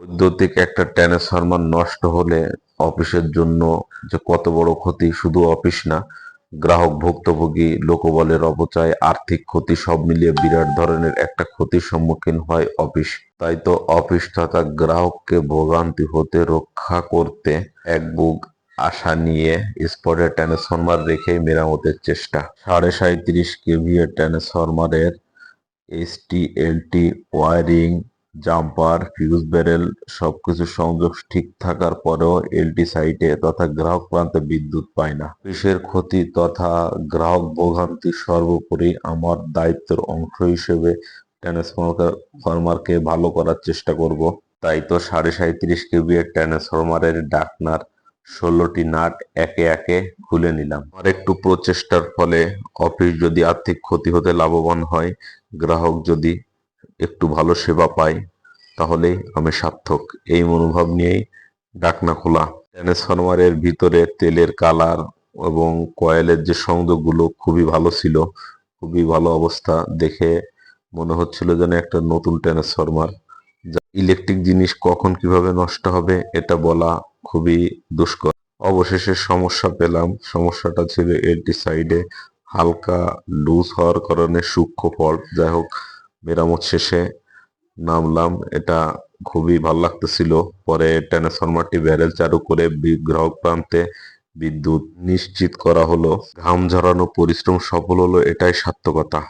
বৈদ্যুতিক একটা ট্রান্সফরমার নষ্ট হলে অফিসের জন্য যে কত বড় ক্ষতি শুধু অফিস না, গ্রাহক ভুক্তভোগী, লোকবলের অপচয়, আর্থিক ক্ষতি সব মিলিয়ে বিরাট ধরনের একটা ক্ষতির সম্মুখীন হয় অফিস। তাই তো অফিস তথা গ্রাহককে ভোগান্তি হতে রক্ষা করতে এক বুক আশা নিয়ে স্পটে ট্রান্সফরমার রেখে মেরামতের চেষ্টা। সাড়ে সাঁত্রিশ কেভিএ ট্রান্সফরমারের ST LT wiring jumper fuse barrel সবকিছু সংযোগ ঠিক থাকার পরেও এলটি সাইটে তথা গ্রাহক প্রান্তে বিদ্যুৎ পায় না। অফিসের ক্ষতি তথা গ্রাহক ভোগান্তি সর্বোপরি আমার দায়িত্বের অংশ হিসেবে ট্রান্সফরমারকে ভালো করার চেষ্টা করব। তাই তো সাড়ে সাঁত্রিশ কেবি এর ট্রান্সফরমারের ডাকনার ষোলোটি নাট একে একে খুলে নিলাম। আর একটু প্রচেষ্টার ফলে অফিস যদি আর্থিক ক্ষতি হতে লাভবান হয়, গ্রাহক যদি একটু ভালো সেবা পাই তাহলেই আমি সার্থক। এই মনোভাব নিয়েই ডাকনা খোলা। ট্রান্সফরমারের ভিতরে তেলের কালার এবং কয়েলের যে সংযোগগুলো খুবই ভালো ছিল, খুবই ভালো অবস্থা দেখে মনে হচ্ছিল যেন একটা নতুন ট্রান্সফরমার ইলেকট্রিক জিনিস কখন কীভাবে নষ্ট হবে, এটা বলা খুবই দুষ্কর। অবশেষে সমস্যা পেলাম। সমস্যাটা ছিল এলটি সাইডে হালকা লুজ হওয়ার কারণে সূক্ষ্ম ফল্ট। যাই হোক মেরামত শেষে নামলাম। এটা খুবই ভালো লাগতেছিল। পরে ট্রান্সফরমারটি ব্যারেল চালু করে গ্রাহক প্রান্তে বিদ্যুৎ নিশ্চিত করা হলো। ঘাম ঝরানো পরিশ্রম সফল হলো, এটাই সার্থকতা।